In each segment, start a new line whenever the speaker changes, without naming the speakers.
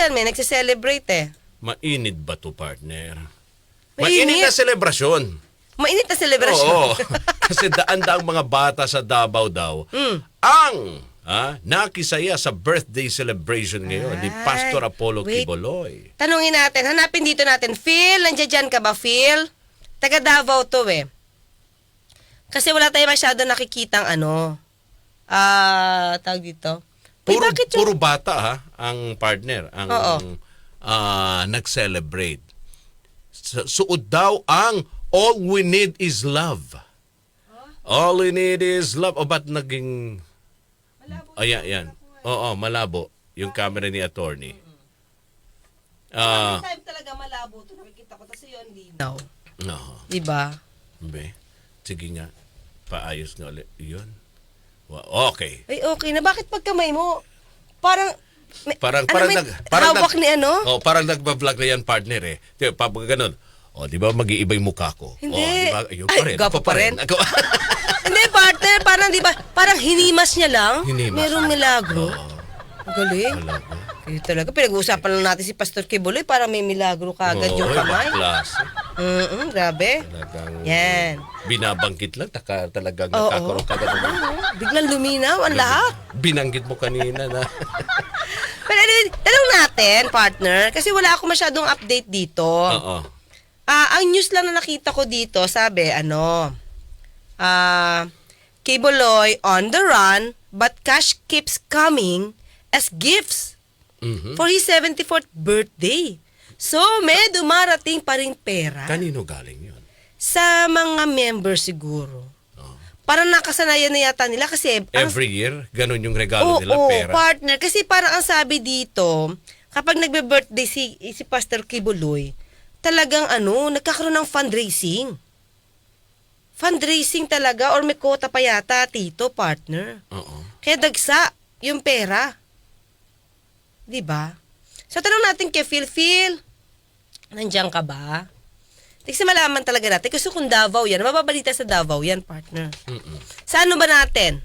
ah,
May nagse-celebrate eh.
mainit ba to partner?
Mainit.
Mainit na selebrasyon.
Mainit na celebration.
Oo. Kasi daan-daang mga bata sa Davao daw
Hmm.
ang ah, nakisaya sa birthday celebration ngayon ni Pastor Apollo
wait.
Kiboloy.
Tanungin natin, hanapin dito natin. Phil, nandiyan dyan ka ba, Phil? Taga Davao to eh. Kasi wala tayo masyado nakikitang ano. Ah, tawag dito.
Puro,
bakit yung...
puro bata ha, ang partner, ang
Oo.
ah, nag-celebrate. Su- Suot daw ang All We Need Is Love. All we need is love. O ba't naging... Ayan, yan. Oo, malabo. Yung camera ni attorney. Ah,
time talaga malabo to nakikita ko kasi yun linaw.
no.
Diba?
Be, sige nga. Paayos nga ulit. Yun. Okay.
Ay, okay na. Bakit pag kamay mo, parang... may-
Parang
ano,
parang
may
nag parang
hawak ni ano?
Oh, parang nagba-vlog na yan partner eh. Di ba, pag ganun. Oh, di ba mag-iiba yung mukha ko?
Hindi.
Oh, di ba? Ayun
Ay,
pa rin.
pa rin.
Ako,
Hindi, partner. Parang, di ba, parang hinimas niya lang.
Hinimas.
Merong milagro. Ang galing.
Wala
Kaya talaga, pinag-uusapan lang natin si Pastor Kibuloy para may milagro kagad yung kamay.
klase.
Mm grabe.
Talagang
Yan.
binabangkit lang. Taka, talagang
Oo.
nakakaroon ka ng
Oo, Biglang luminaw ang lahat.
Binanggit mo kanina na.
Pero anyway, tanong natin, partner, kasi wala ako masyadong update dito.
Oo.
Ah, ang news lang na nakita ko dito, sabi, ano, ah, Kibuloy on the run, but cash keeps coming as gifts
Mhm.
for his 74th birthday. So, may dumarating pa rin pera
Kanino galing yun?
sa mga members siguro.
Oo.
Parang nakasanayan na yata nila kasi... ang-
Every year, ganun yung regalo
Oo,
nila,
oo,
pera.
partner. Kasi parang ang sabi dito, kapag nagbe-birthday si, si Pastor Kibuloy, talagang ano, nagkakaroon ng fundraising. Fundraising talaga or may quota pa yata, tito, partner.
Oo.
Kaya dagsa yung pera. 'Di ba? So tanong natin kay Phil, Phil, nandiyan ka ba? Kasi malaman talaga natin. Kasi kung Davao yan, mababalita sa Davao yan, partner.
Mm-mm.
Sa ano ba natin?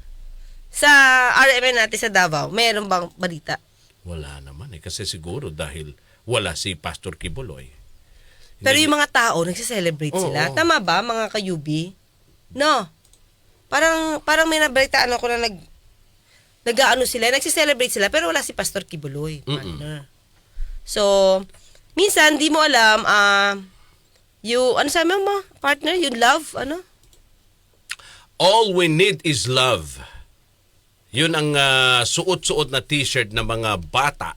Sa RMN natin sa Davao, meron bang balita?
Wala naman eh. Kasi siguro dahil wala si Pastor Kibuloy.
Pero yung mga tao, nagse-celebrate
Oo,
sila.
oo.
Tama ba, mga kayubi? No. Parang, parang may nabalitaan ako na nag, nag-ano sila, nagse-celebrate sila, pero wala si Pastor Kibuloy, partner. So, minsan, di mo alam, ah, you, ano sabi mo, partner, you love, ano?
All we need is love. Yun ang ah, suot-suot na t-shirt ng mga bata.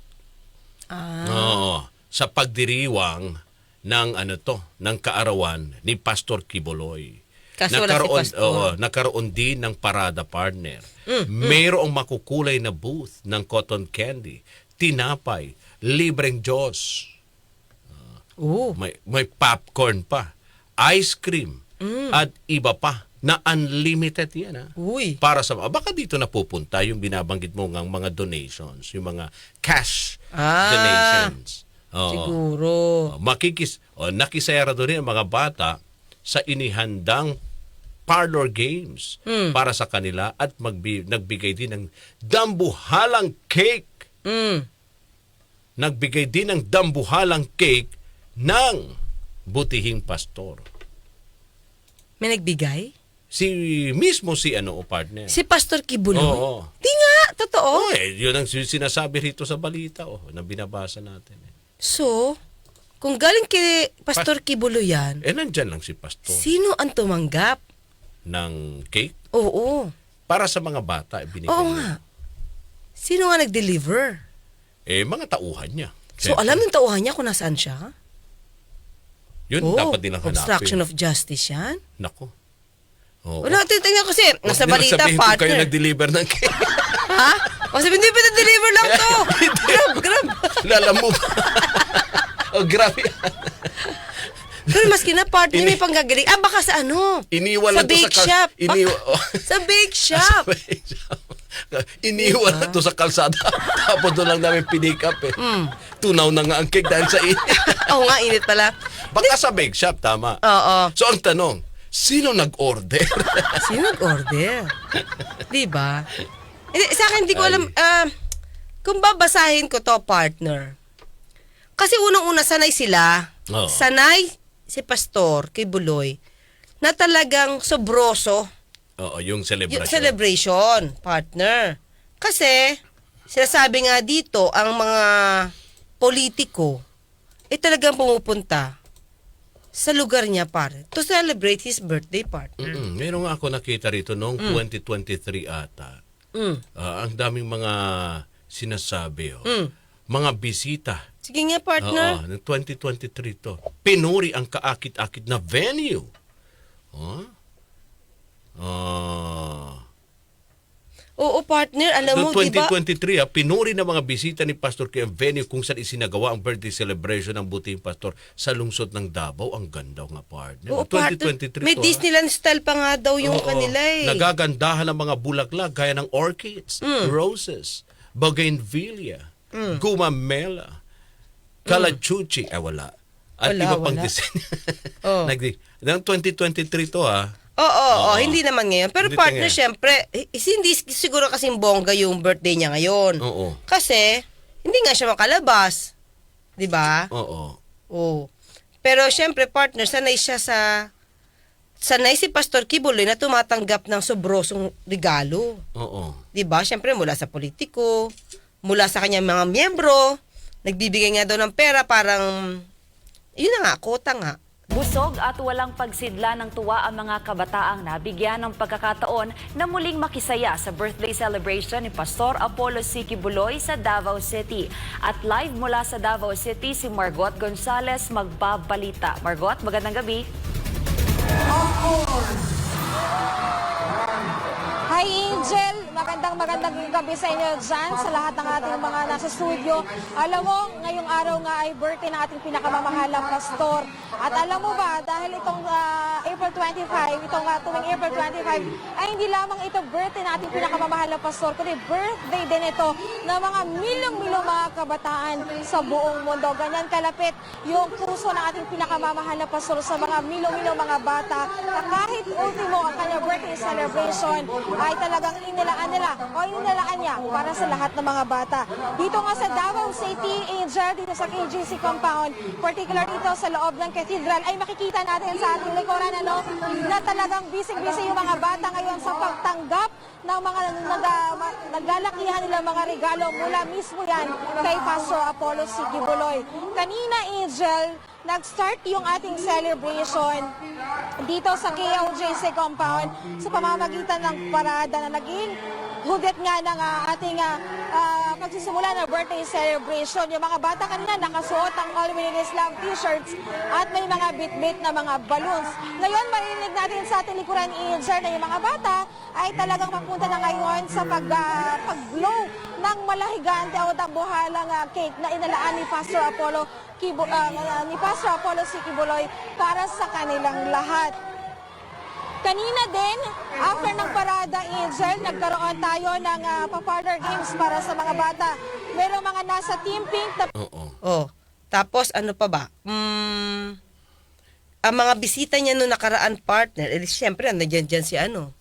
Ah,
Oo. Sa pagdiriwang ng ano to, ng kaarawan ni Pastor Kibuloy.
Kaso wala si
oo, nakaroon din ng parada partner.
Mm,
Mayroong makukulay na booth ng cotton candy, tinapay, libreng Diyos.
oo.
May, may popcorn pa, ice cream,
Mm.
at iba pa na unlimited yan. Ha?
Uy.
Para sa baka dito napupunta yung binabanggit mo ng mga donations, yung mga cash
Ah,
donations. Oo.
Siguro.
Makikis o nakisayara doon ang mga bata sa inihandang parlor games
Hmm.
para sa kanila at magbi- nagbigay din ng dambuhalang cake.
Mm.
Nagbigay din ng dambuhalang cake ng butihing pastor.
May nagbigay?
Si mismo si ano o partner.
Si Pastor Kibuloy?
Oo.
Di nga, totoo.
Oh, eh, yun ang sinasabi rito sa balita oh, na binabasa natin. Eh,
So, kung galing kay Pastor Kibulo yan,
eh nandyan lang si pastor
sino ang tumanggap?
Ng cake
Oo.
para sa mga bata. eh, Binigay
Oo
niya.
nga. Sino nga nag-deliver?
Eh, mga tauhan niya.
So, alam ng tauhan niya kung nasaan siya?
Yun,
Oo,
dapat nilang hanapin.
Obstruction of justice yan?
Nako. Oo.
Wala, titingnan kasi, nasa
nilang
balita,
sabihin kung kayo
partner.
nag-deliver ng cake.
ha? O sabi, hindi, pinag-deliver lang to. grab, grab.
Lala mo ba? oh, grabe.
Pero maski na partner, may panggagaling. Ah, baka sa ano?
Iniwan
sa
lang to sa
bake
kal-
shop.
iniwa-
Baka- sa bake shop.
Iniwan na to sa kalsada. Tapos doon lang namin pinick up eh.
Mm.
Tunaw na nga ang cake dahil sa init.
Oo nga, init pala.
Baka sa bake shop, tama.
Oo.
So ang tanong, sino nag-order?
Sino nag-order? Di ba? Hindi, sa akin, hindi ko alam. ah, kung babasahin ko to, partner, kasi unang-una sanay sila,
Oo.
sanay si Pastor kay Buloy, na talagang sobroso
Oo, yung
yung
celebration.
celebration, partner. Kasi, sinasabi nga dito, ang mga politiko, eh talagang pumupunta sa lugar niya, pare, to celebrate his birthday, partner.
Mm-mm. Meron nga ako nakita rito noong 2023 ata.
Mm.
Ah, ang daming mga sinasabi. Oh.
Mm.
Mga bisita.
Sige nga,
Oo,
partner.
ng 2023 to. Pinuri ang kaakit-akit na venue. Oh? Ah.
Oo, partner, alam mo, di ba?
2023, ah, pinuri ng mga bisita ni Pastor kay ang venue kung saan isinagawa ang birthday celebration ng buting pastor sa lungsod ng Davao. Ang ganda nga, partner.
Oo,
2023
partner. May
to, ah.
Disneyland style pa nga daw yung
Oo.
kanila eh.
Nagagandahan ng mga bulaklak gaya ng orchids,
Mm.
roses, bougainvillea, gumamela, kalachuchi. Eh, wala. At
Wala,
iba pang
wala.
design.
Oh.
Ng 2023 to ha.
Oo, oo,
Oo.
hindi naman ngayon. Pero
Hindi
partner,
tingin.
syempre, hindi siguro kasing bongga yung birthday niya ngayon.
Oo.
Kasi, hindi nga siya makalabas. Di ba?
Oo.
Oo. Pero syempre, partner, sanay siya sa... Sanay si Pastor Kibuloy na tumatanggap ng sobrosong regalo.
Oo.
'di ba? Syempre mula sa politiko, mula sa kanyang mga miyembro, nagbibigay nga daw ng pera parang yun na nga, kota nga.
Busog at walang pagsidla ng tuwa ang mga kabataang nabigyan ng pagkakataon na muling makisaya sa birthday celebration ni Pastor Apollo Siki Buloy sa Davao City. At live mula sa Davao City si Margot Gonzales magbabalita. Margot, magandang gabi.
Hi Angel, magandang magandang gabi sa inyo dyan, sa lahat ng ating mga nasa studio. Alam mo, ngayong araw nga ay birthday ng ating pinakamamahalang pastor. At alam mo ba, dahil itong ah, April 25, itong uh, tuwing April 25, ay hindi lamang ito birthday ng ating pinakamamahalang pastor, kundi birthday din ito ng mga milyong-milyong mga kabataan sa buong mundo. Ganyan kalapit yung puso ng ating pinakamamahal na pastor sa mga milyong-milyong mga bata na kahit ultimo ang kanyang birthday celebration ay talagang inilaan nila o inilaan niya para sa lahat ng mga bata. Dito nga sa Davao City, Angel, dito sa KGC compound, particular dito sa loob ng cathedral, ay makikita natin sa ating likuran ano, na talagang busy-busy yung mga bata ngayon sa pagtanggap ng mga nag- naglalakihan nilang mga regalo mula mismo yan kay Pastor Apollo Sigibuloy. Kanina, Angel, nag-start yung ating celebration dito sa KOJC compound sa pamamagitan ng parada na naging hudet nga ng ah, ating ah, pagsisimula ng birthday celebration. Yung mga bata kanina nakasuot ang All We Need Is Love t-shirts at may mga bit-bit na mga balloons. Ngayon, marinig natin sa ating likuran Angel na yung mga bata ay talagang papunta na ngayon sa pag, ah, pag-blow ng malahigante o tambuhalang ah, cake na inalaan ni Pastor Apollo Kibo, ah, ni Pastor Apollo si Kibuloy para sa kanilang lahat. Kanina din, after ng parada, Angel, nagkaroon tayo ng uh, pa-partner games para sa mga bata. Merong mga nasa Team Pink na
Oo.
Oh, tapos ano pa ba? Mm, ang mga bisita niya noong nakaraan partner, eh syempre nandiyan dyan si ano,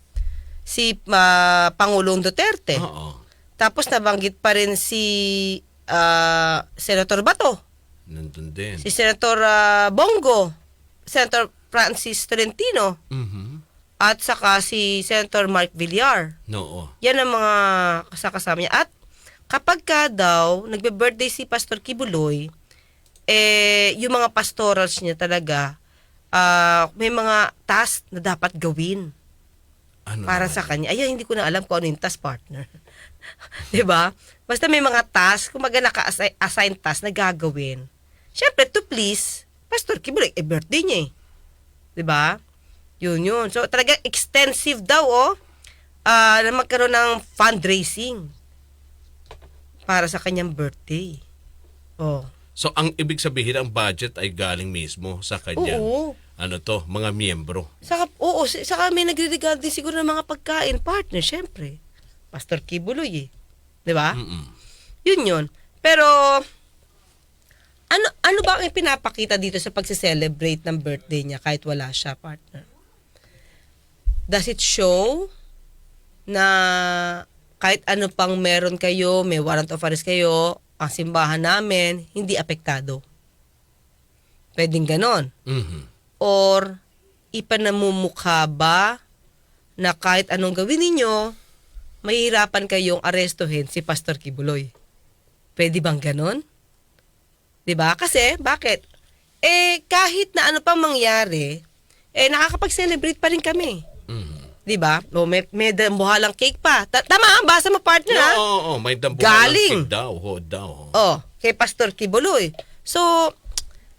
si ah, Pangulong Duterte.
Oo.
Tapos nabanggit pa rin si ah, Senator Bato,
Nandun din.
si Senator ah, Bongo, Senator Francis Tolentino,
Mhm.
At saka si Senator Mark Villar.
Oo.
Yan ang mga kasakasama niya. At kapag ka daw, nagbe-birthday si Pastor Kibuloy, eh, yung mga pastorals niya talaga, ah, may mga task na dapat gawin
Ano
para
naman?
sa kanya. Ay, hindi ko na alam kung ano yung task, partner. 'Di ba? Basta may mga task, kumaga naka-assign task na gagawin. Siyempre, to please, Pastor Kibuloy, eh, birthday niya eh. 'Di ba? Yun yun. So, talaga extensive daw, oh, ah, na magkaroon ng fundraising para sa kanyang birthday. Oh.
So ang ibig sabihin ang budget ay galing mismo sa kanya.
Oo.
Ano to, mga miyembro.
Saka, oo, saka may nagre-regard din siguro ng mga pagkain, partner, syempre. Pastor Kibuloy eh. 'Di ba?
Mm-mm.
Yun yun. Pero, ano ano ba ang pinapakita dito sa pagse-celebrate ng birthday niya kahit wala siya, partner? Does it show na kahit ano pang meron kayo, may warrant of arrest kayo, ang simbahan namin, hindi apektado. Pwedeng ganon.
Mhm.
Or, ipanamumukha ba na kahit anong gawin ninyo, mahihirapan kayong arestuhin si Pastor Kibuloy. Pwede bang ganon? 'Di ba? Kasi, bakit? Eh, kahit na ano pang mangyari, eh, nakakapag-celebrate pa rin kami. 'Di ba? O may, may dambuhalang cake pa. Ta- tama, ang basa mo partner ha?
Oo, oo, oo, may dambuhalang
Galing.
kid daw, ho, daw.
Oh, kay Pastor Kibuloy. So,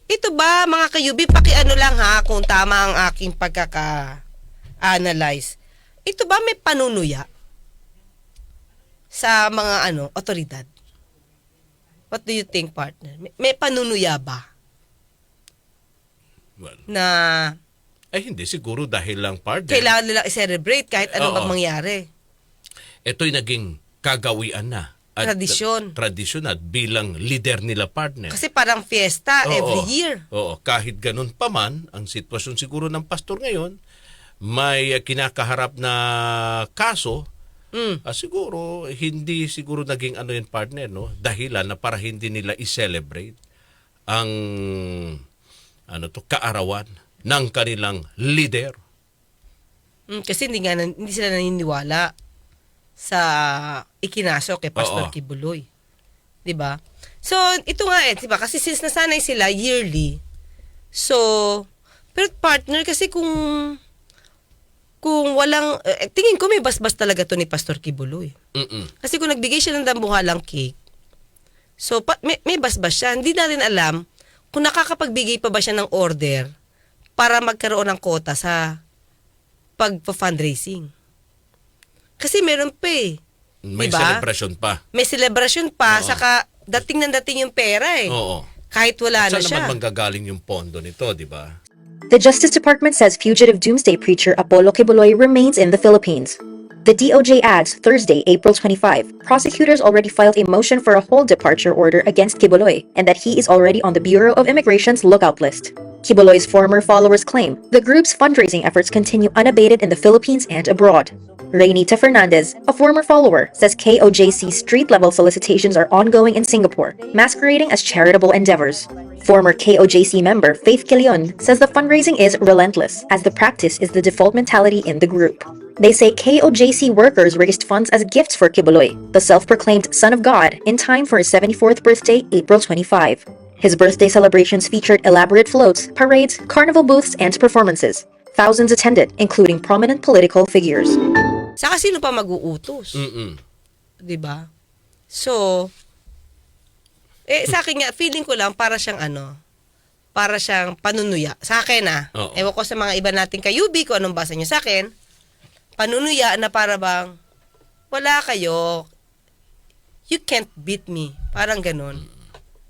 ito ba mga kayubi, pakiano lang ha kung tama ang aking pagkaka-analyze. Ito ba may panunuya sa mga ano, otoridad? What do you think, partner? May, may panunuya ba
Well,
na
ay hindi siguro dahil lang partner.
kailangan nilang i-celebrate kahit anong
Oo.
mangyari?
Ito'y naging kagawian na. At,
Tradisyon.
Tradisyon at bilang leader nila partner.
Kasi parang fiesta
Oo.
every year.
Oo, kahit ganun pa man, ang sitwasyon siguro ng pastor ngayon, may uh, kinakaharap na kaso,
Mm.
ah, siguro, hindi siguro naging ano yung partner, no? Dahilan na para hindi nila i-celebrate ang ano to, kaarawan ng kanilang leader.
Mm, kasi hindi nga hindi sila naniniwala sa ikinaso kay Pastor
Oo.
Kibuloy. 'Di ba? So, ito nga eh, 'di ba? Kasi since nasanay sila yearly. So, pero partner kasi kung kung walang eh, tingin ko may basbas talaga to ni Pastor Kibuloy.
Mm-mm.
Kasi kung nagbigay siya ng dambuhalang cake, so pa, may, may basbas siya. Hindi natin alam kung nakakapagbigay pa ba siya ng order para magkaroon ng kota sa pagpa-fundraising. Kasi meron pa eh.
May
Diba?
celebration pa.
May celebration pa,
Oo.
saka dating na dating yung pera eh.
Oo.
Kahit wala na
Saan
siya.
naman manggagaling yung pondo nito, di ba?
The Justice Department says fugitive doomsday preacher Apollo Kibuloy remains in the Philippines. The DOJ adds Thursday, April 25, prosecutors already filed a motion for a whole departure order against Kibuloy and that he is already on the Bureau of Immigration's lookout list. Kibuloy's former followers claim the group's fundraising efforts continue unabated in the Philippines and abroad. Reynita Fernandez, a former follower, says KOJC street level solicitations are ongoing in Singapore, masquerading as charitable endeavors. Former KOJC member Faith Kilion says the fundraising is relentless, as the practice is the default mentality in the group. They say KOJC workers raised funds as gifts for Kibuloy, the self proclaimed son of God, in time for his 74th birthday, April 25. His birthday celebrations featured elaborate floats, parades, carnival booths, and performances. Thousands attended, including prominent political figures.
Saka sino pa mag-uutos?
Mm-mm.
'di ba? So eh sa akin nga feeling ko lang para siyang ano, para siyang panunuya. Sa akin ah.
Oo.
Ewan ko sa mga iba nating kayubi ko anong basa niyo sa akin. Panunuya na para bang wala kayo. You can't beat me. Parang ganun.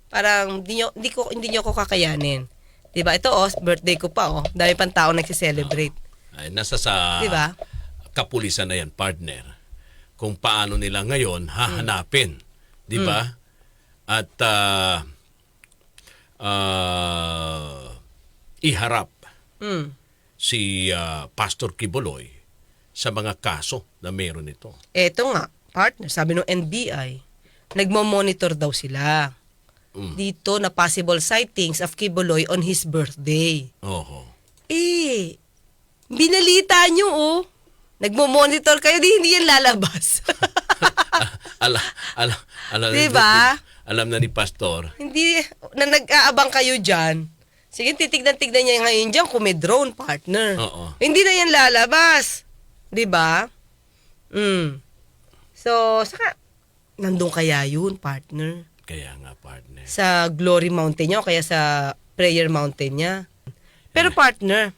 Parang hindi nyo, hindi ko hindi nyo ako kakayanin. 'Di ba? Ito oh, birthday ko pa oh. Dami pang tao nagse-celebrate.
Ay, nasa sa
Di ba?
kapulisan na yan, partner. Kung paano nila ngayon hahanapin. Di ba? At ah, ah, iharap
Mm.
si ah, Pastor Kibuloy sa mga kaso na meron ito.
Eto nga, partner, sabi ng NBI, nagmo-monitor daw sila
Mm.
dito na possible sightings of Kibuloy on his birthday.
Oho.
Eh, binalita nyo oh. Nagmo-monitor kayo, di hindi yan lalabas.
ala, ala, ala,
Diba?
Alam na ni Pastor.
hindi, na nag-aabang kayo dyan. Sige, titignan-tignan niya ngayon dyan kung may drone, partner.
Oo.
Hindi na yan lalabas. Di ba? Mm. So, saka, nandun kaya yun, partner?
Kaya nga, partner.
Sa Glory Mountain niya o kaya sa Prayer Mountain niya. Pero partner,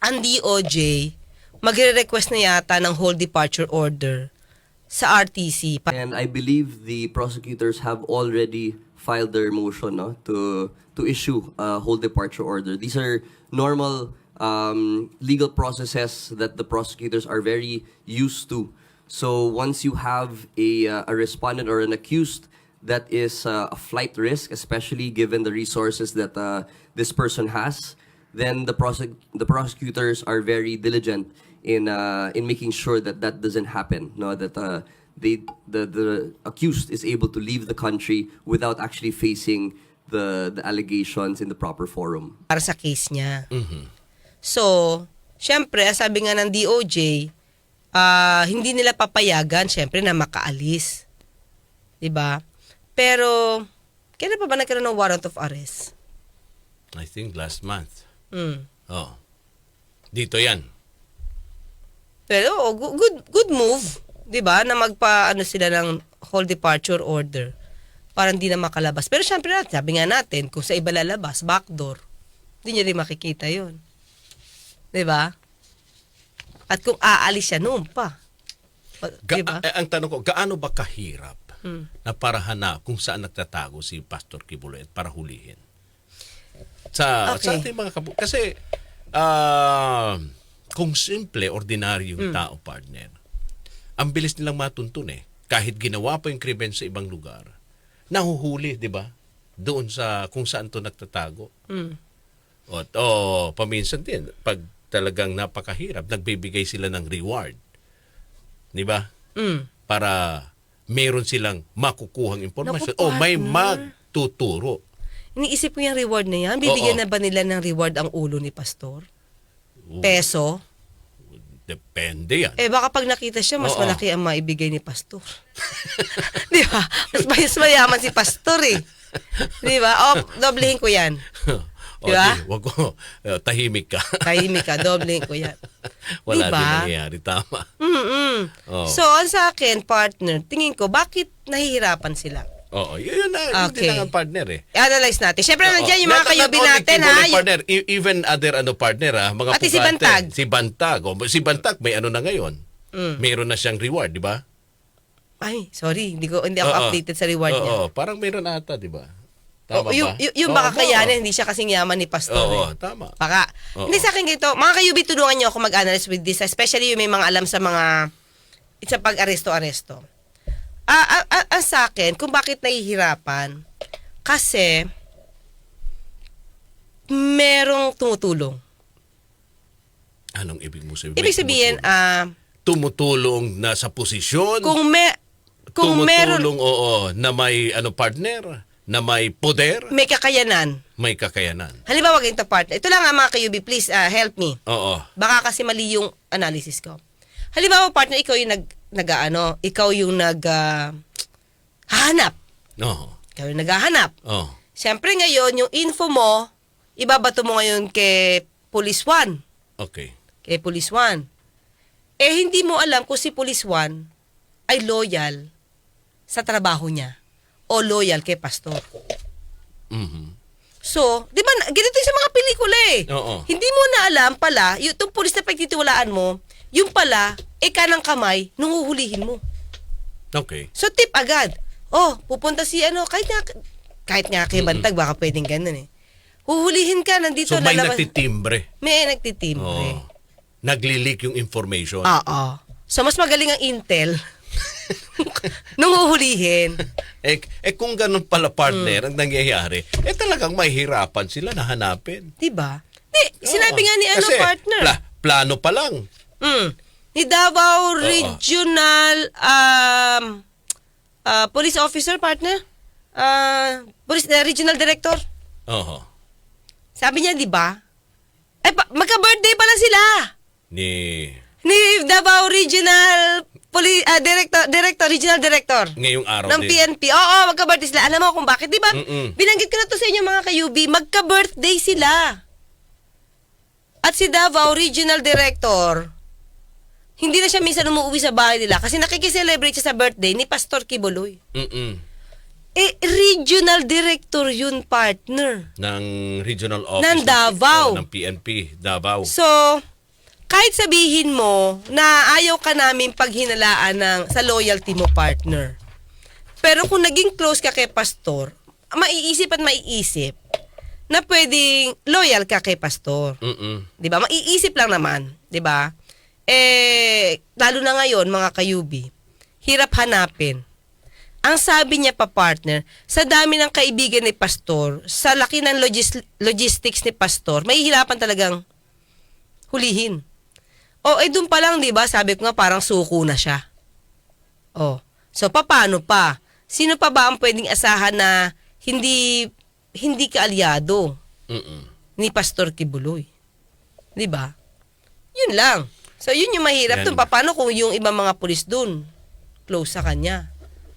ang DOJ, magre-request na yata ng whole departure order sa RTC.
And I believe the prosecutors have already filed their motion no, to to issue a whole departure order. These are normal um, legal processes that the prosecutors are very used to. So once you have a, uh, a respondent or an accused that is uh, a flight risk, especially given the resources that uh, this person has, then the prosec- the prosecutors are very diligent in uh, in making sure that that doesn't happen. No, that uh, they the the accused is able to leave the country without actually facing the the allegations in the proper forum.
para sa case niya. So, syempre, sabi nga ng DOJ, ah, hindi nila papayagan, syempre, na makaalis. 'Di ba? Pero, kailan pa ba nagkaroon ng warrant of arrest?
I think last month.
Hmm.
Oh. Dito yan.
Pero, oh, good, good move, 'di ba? Na magpa, ano sila ng whole departure order para hindi na makalabas. Pero syempre, sabi nga natin, kung sa iba lalabas, backdoor, hindi niya rin makikita yon 'Di ba? At kung aalis siya noon pa. Pa-
Ga- eh, ang tanong ko, gaano ba kahirap Na para hanap kung saan nagtatago si Pastor Kibuloy at para hulihin? Sa,
Okay.
sa ating mga kabu... Kasi, ah, kung simple, ordinaryo
Hmm.
yung tao, partner, ang bilis nilang matuntun eh. Kahit ginawa pa yung krimen sa ibang lugar, nahuhuli, di ba? Doon sa kung saan to nagtatago.
Mm.
O, o paminsan din, pag talagang napakahirap, nagbibigay sila ng reward. Di ba?
Mm.
Para meron silang makukuhang impormasyon.
Naku,
o may magtuturo.
Iniisip ko yung reward na yan. Bibigyan
Oo.
na ba nila ng reward ang ulo ni Pastor? Peso?
Depende yan.
Eh baka pag nakita siya, mas
Oo.
malaki ang maibigay ni Pastor. Di ba? Mas, mas mayaman si Pastor eh. Di ba? O, doblehin ko yan.
o,
Di ba?
di, wag ko, eh, tahimik ka.
Tahimik ka, doblehin ko yan.
Wala
Di ba?
din nangyayari. Tama.
Mm-mm.
Oo.
So, sa akin, partner, tingin ko, bakit nahihirapan sila?
Oo, yun na, yun
Okay.
din ang partner eh.
I-analyze natin. Siyempre,
Oo.
nandiyan yung mga
Not-
kayubi natin, ha? Yung-
partner, e- even other ano partner ha, mga
Pati si. Bantag.
Si Bantag. O, si Bantag may ano na ngayon.
Mm.
Mayroon na siyang reward, di ba?
Ay, sorry. Hindi, ko, hindi ako
Oo.
updated sa reward
Oo,
niya.
parang mayroon ata, di ba? Tama
yung,
ba?
yung, baka
oo.
kayanin, hindi siya kasing yaman ni Pastor.
Oo,
eh.
tama.
Baka.
Oo.
Hindi sa akin ganito. Mga kayubi, tulungan niyo ako mag-analyze with this. Especially yung may mga alam sa mga sa pag-aresto-aresto. Ah, ah, ah, ah, sa akin, kung bakit nahihirapan, kasi merong tumutulong.
Anong ibig mo sabihin?
Ibig sabihin, ah,
tumutulong na sa posisyon,
kung me, kung meron,
tumutulong oo, na may ano partner, na may poder,
may kakayanan.
may kakayanan.
Halimbawa, ganito partner. Ito lang nga mga kayubi, please ah, help me.
Oo.
Baka kasi mali yung analysis ko. Halimbawa, partner, ikaw yung nag, nag ano, ikaw yung nag, ah, hahanap.
Oo.
Ikaw yung naghahanap.
Oo.
Siyempre ngayon, yung info mo, ibabato mo ngayon kay Police 1.
Okay.
Kay Police 1. Eh, hindi mo alam kung si Police 1 ay loyal sa trabaho niya o loyal kay Pastor.
Mhm.
So, di ba, ganito yung sa mga pelikula eh.
Oo.
Hindi mo na alam pala, yung itong pulis na pagtitiwalaan mo, yung pala, eh kanang kamay, nung uhulihin mo.
Okay.
So, tip agad. Oh, pupunta si ano, kahit nga, kahit nga kay Bantag, baka pwedeng ganun eh. Huhulihin ka, nandito
So may
lalabas-
nagtitimbre.
May nagtitimbre.
Oo. Nagli-leak yung information.
Oo. So, mas magaling ang intel nung uhulihin.
Eh, eh kung ganun pala partner ang nangyayari, eh talagang mahihirapan sila na hanapin.
Diba? Di, sinabi
Oo.
nga ni ano,
Kasi
partner.
pla- plano pa lang.
Mm. Ni Davao Regional um, ah, Police Officer, partner? Ah, police, uh, Regional Director.
Oo.
Sabi niya, di ba? Eh, pa- magka-birthday pala sila.
Ni
Ni Davao Regional Poli ah, Director, Director, Regional Director.
ngayong araw
ng
din.
PNP. Oo, magka-birthday sila. Alam mo kung bakit, di ba?
Mm-mm.
Binanggit ko na to sa inyo mga kayubi, magka-birthday sila. At si Davao Regional Director, hindi na siya minsan umuwi sa bahay nila kasi nakikiselebrate siya sa birthday ni Pastor Kibuloy.
Mm-mm.
Eh, regional director yun, partner.
ng regional office
Ng Davao.
oh, ng PNP Davao.
So, kahit sabihin mo na ayaw ka namin paghinalaan ng, sa loyalty mo, partner. Pero kung naging close ka kay pastor, maiisip at maiisip na pwedeng loyal ka kay pastor.
Mm-mm.
'Di ba? Maiisip lang naman, 'di ba? Eh lalo na ngayon mga kayubi, hirap hanapin. Ang sabi niya pa partner, sa dami ng kaibigan ni pastor, sa laki ng logis- logistics ni pastor, may hirapan talagang hulihin. O eh doon pa lang 'di ba? Sabi ko nga parang suko na siya. Oh. So, paano pa? Sino pa ba ang pwedeng asahan na hindi hindi kaalyado
Mm-mm.
ni Pastor Kibuloy? 'Di ba? Yun lang. So, yun yung mahirap dun. Paano kung yung ibang mga pulis dun, close sa kanya?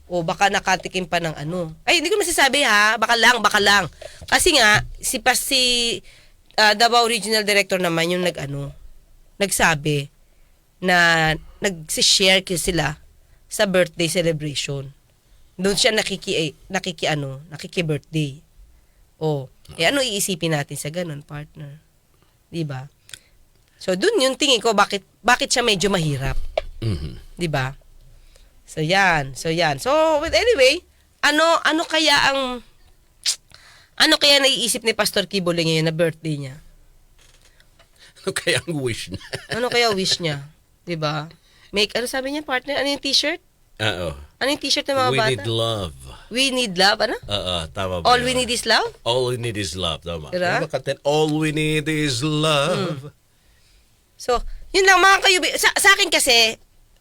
O baka nakatikim pa ng ano. Ay, hindi ko masasabi ha. Baka lang, baka lang. Kasi nga, si, si ah, Davao Regional Director naman yung nag-ano, nagsabi na nag-share sila sa birthday celebration. Doon siya nakiki, eh, nakiki ano, nakiki-birthday. O, eh ano iisipin natin sa ganun, partner? 'Di ba? So, doon yung tingin ko bakit bakit siya medyo mahirap,
Mhm.
'di ba? So, yan. So, yan. So, but anyway, ano ano kaya ang ano kaya naiisip ni Pastor Kibuloy ngayon na birthday niya?
Ano kaya ang wish niya?
Ano kaya wish niya? 'Di ba? Make ano sabi niya, partner? Ano yung t-shirt?
Oo.
Ano yung t-shirt ng mga
We
bata?
need love.
We need love, ano?
Oo, tama ba
All
yun?
we need is love?
All we need is love. Tama.
Diba?
Diba? All we need is love.
So, yun lang mga kayubi. Sa, sa akin kasi,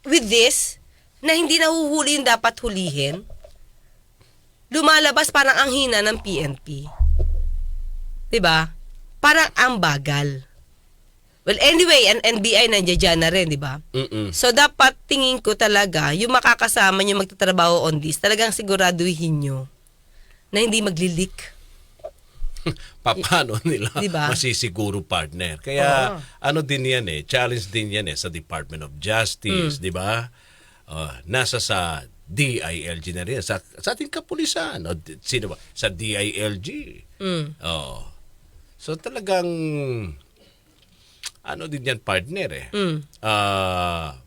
with this, na hindi nahuhuli yung dapat hulihin, lumalabas parang ang hina ng PNP. ba? Parang ang bagal. Well, anyway, ang NBI nandiyan dyan na rin, di ba? So, dapat tingin ko talaga, yung makakasama nyo magtatrabaho on this, talagang siguraduhin nyo na hindi maglilik.
Paano nila
Diba?
masisiguro partner? Kaya
Oo.
ano din yan eh, challenge din yan eh sa Department of Justice,
Mm.
di ba? Oh, nasa sa DILG na rin, sa, sa ating kapulisan. O, di- sino ba? Sa DILG.
Mm.
Oh. So talagang ano din yan partner eh.
Mm.
Ah,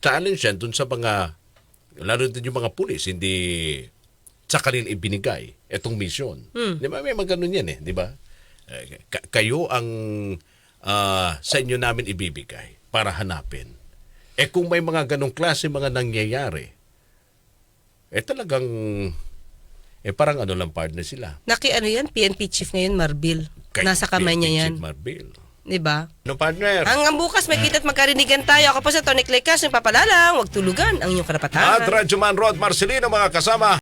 challenge yan dun sa mga lalo din yung mga pulis hindi sa kanila ibinigay itong mission. Di ba? May mga ganun yan eh, di ba? Eh, ka- kayo ang ah, sa inyo namin ibibigay para hanapin. Eh kung may mga ganong klase mga nangyayari, eh talagang eh parang ano lang partner sila.
Naki ano yan, PNP chief ngayon, Marbil.
Kay
Nasa kamay
PNP
niya yan.
Chief Marbil.
Di ba?
Ano partner?
Hanggang bukas, may kita't magkarinigan tayo. Ako po sa Tony Clecas, yung papalalang, huwag tulugan ang inyong karapatan.
At Radyo Man Rod Marcelino mga kasama.